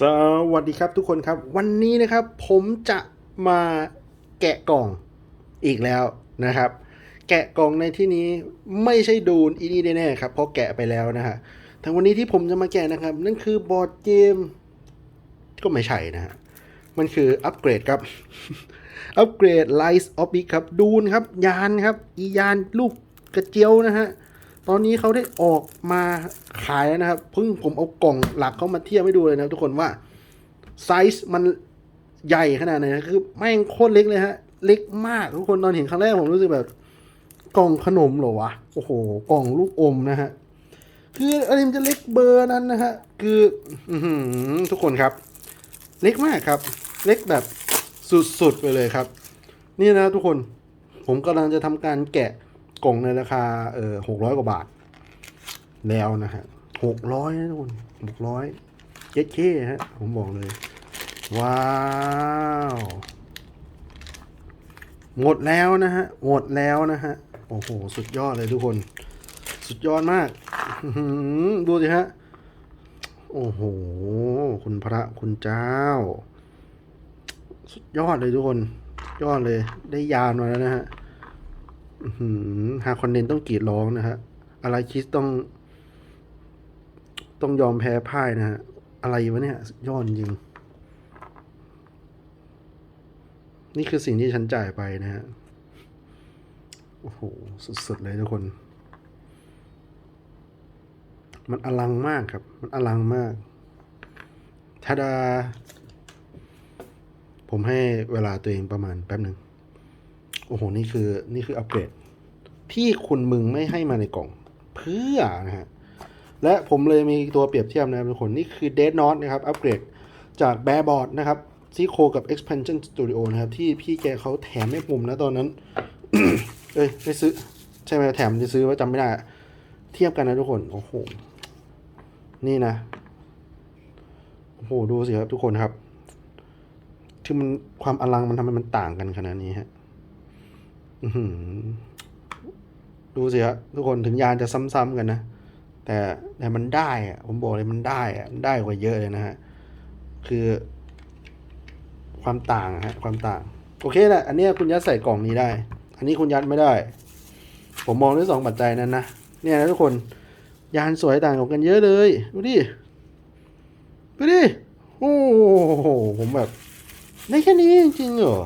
สวัสดีครับทุกคนครับ วันนี้นะครับผมจะมาแกะกล่องอีกแล้วนะครับ แกะกล่องในที่นี้ไม่ใช่ดูนอีนี่แน่ๆครับเพราะแกะไปแล้วนะฮะแต่วันนี้ที่ผมจะมาแกะนะครับ นั่นคือบอร์ดเกม ก็ไม่ใช่นะฮะมันคืออัปเกรดครับอัปเกรด Lies of Big ครับดูนครับ ยานครับ อียานลูกกระเจียวนะฮะ ตอนนี้เขาได้ออกมาขายแล้วนะครับเพิ่งผมเอากล่องหลักเขามาเทียบให้ดูเลยนะทุกคนว่าไซส์มันใหญ่ขนาดไหนนะคือแม่งโคตรเล็กเลยฮะ เล็กมากทุกคนตอนเห็นครั้งแรกผมรู้สึกแบบกล่องขนมเหรอวะ โอ้โห กล่องลูกอมนะฮะ คืออะไรมันจะเล็กเบอร์นั้นนะฮะ คืออทุกคนครับ เล็กมากครับ เล็กแบบสุดๆไปเลยครับ นี่นะทุกคน ผมกำลังจะทำการแกะ กล่องในราคาเออหกร้อยกว่าบาท แล้วนะฮะหกร้อยนะทุกคนหกร้อยเจ็ดเคฮะ ผมบอกเลย ว้าว หมดแล้วนะฮะ หมดแล้วนะฮะ โอ้โห สุดยอดเลยทุกคน สุดยอดมาก ดูสิฮะ โอ้โห คุณพระคุณเจ้า สุดยอดเลยทุกคน ยอดเลย ได้ยานมาแล้วนะฮะ อื้อหือหาคอนเทนต์ต้องกรีดร้องนะฮะอะไรคิดต้อง ต้องยอมแพ้พ่ายนะฮะ อะไรวะเนี่ยสุดยอดจริง นี่คือสิ่งที่ฉันจ่ายไปนะฮะ โอ้โห สุดๆเลยทุกคน มันอลังมากครับ มันอลังมากทาดา ผมให้เวลาตัวเองประมาณแป๊บหนึ่ง โอ้โห นี่คือ นี่คืออัปเกรด ที่คุณมึงไม่ให้มาในกล่อง เพื่อนะฮะ และผมเลยมีตัวเปรียบเทียบนะทุกคน นี่คือ Dead Note นะครับ อัปเกรดจาก b a r b o a r d นะครับที่โคกับ Expansion Studio นะครับ ที่พี่แกเขาแถมให้ผมนะตอนนั้น เอ้ยไม่ซื้อ ใช่ไหมแถมจะซื้อว่าจำไม่ได้ เทียบกันนะทุกคน โอ้โห นี่นะ โอ้โห ดูสิครับทุกคนครับ คือมันความอลังมันทำให้มันต่างกันขนาดนี้ฮะ ดูสิครับทุกคนถึงยานจะซ้ำๆกันนะ แต่แต่มันได้อะผมบอกเลยมันได้อะได้กว่าเยอะเลยนะฮะ คือ ความต่างฮะ ความต่าง โอเคแหละอันนี้คุณยัดใส่กล่องนี้ได้ อันนี้คุณยัดไม่ได้ ผมมองด้วยสองปัจจัยนั้นนะเนี่ยนะทุกคน ยานสวยต่างกันเยอะเลย ดูดิดูดิโอ้โหผมแบบได้แค่นี้จริงเหรอ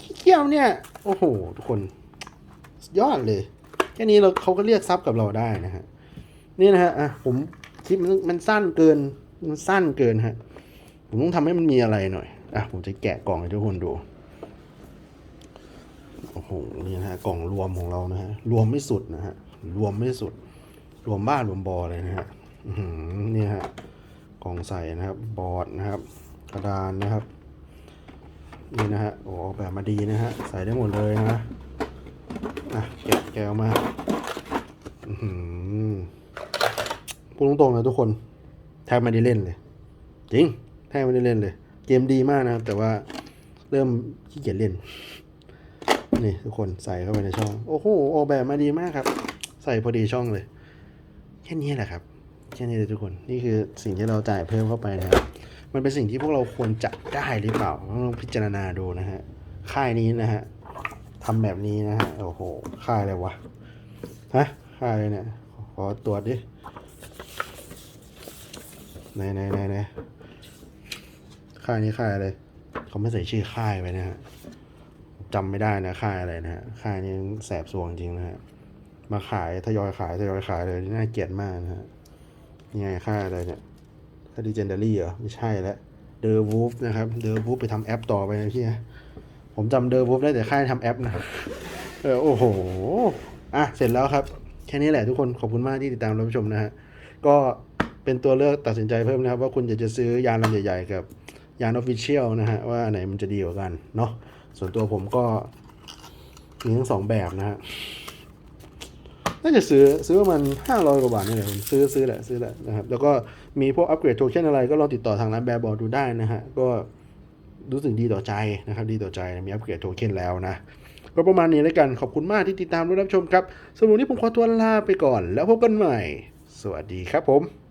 ขี้เกียจเนี่ย โอ้โห ทุกคนยอดเลย แค่นี้เราเขาก็เรียกซับกับเราได้นะฮะ นี่นะฮะอะผมคลิปมันมันสั้นเกิน มันสั้นเกินฮะ ผมต้องทำให้มันมีอะไรหน่อย อะ ผมจะแกะกล่องให้ทุกคนดู โอ้โห นี่นะฮะ กล่องรวมของเรานะฮะ รวมไม่สุดนะฮะ รวมไม่สุด รวมบ้านรวมบอเลยนะฮะอือหือนี่ฮะ กล่องใส่นะครับ บอร์ดนะครับ กระดานนะครับ นี่นะฮะ โอ้อกแบบมาดีนะฮะ ใส่ได้หมดเลยนะอะแกะแกะมาพูดตรงๆนะทุกคน แทบไม่ได้เล่นเลย จริง แทบไม่ได้เล่นเลย เกมดีมากนะครับ แต่ว่าเริ่มขี้เกียจเล่น นี่ทุกคนใส่เข้าไปในช่อง โอ้โหออกแบบมาดีมากครับ ใส่พอดีช่องเลย แค่นี้แหละครับ แค่นี้เลยทุกคน นี่คือสิ่งที่เราจ่ายเพิ่มเข้าไปนะครับ มันเป็นสิ่งที่พวกเราควรจะได้หรือเปล่าต้องพิจารณาดูนะฮะค่ายนี้นะฮะทำแบบนี้นะฮะโอ้โหค่ายอะไรวะฮะค่ายอะไรเนี่ยขอตรวจดิไหนไหนไหนไหนค่ายนี้ค่ายอะไรเขาไม่ใส่ชื่อค่ายไว้นะฮะจำไม่ได้นะค่ายอะไรนะฮะค่ายนี้แสบสวงจริงนะฮะมาขายทยอยขายทยอยขายเลยน่าเกลียดมากนะฮะยังไงค่ายอะไรเนี่ย ค่าดีเจนเดอรี่เหรอ ไม่ใช่แล้วเดอร์วูฟนะครับ เดอร์วูฟไปทำแอปต่อไปนะพี่นะผมจำเดอร์วูฟได้แต่ค่ายทำแอปนะเออโอ้โห อะ เสร็จแล้วครับ แค่นี้แหละทุกคน ขอบคุณมากที่ติดตามรับชมนะฮะ ก็เป็นตัวเลือกตัดสินใจเพิ่มนะครับ ว่าคุณจะจะซื้อยานลำใหญ่ๆกับยานออฟฟิเชียลนะฮะ ว่าอันไหนมันจะดีกว่ากันเนาะส่วนตัวผมก็มีทั้งสองแบบนะฮะ น่าจะซื้อซื้อประมาณห้าร้อยกว่าบาทนี่แหละผมซื้อซื้อแหละซื้อแหละนะครับแล้วก็มีพวกอัปเกรดโทเค็นอะไรก็ลองติดต่อทางร้านแบร์บอลดูได้นะฮะก็รู้สึกดีต่อใจนะครับดีต่อใจมีอัปเกรดโทเค็นแล้วนะก็ประมาณนี้แล้วกันขอบคุณมากที่ติดตามรับชมครับสำหรับวันนี้ผมขอตัวลาไปก่อน แล้วพบกันใหม่ สวัสดีครับผม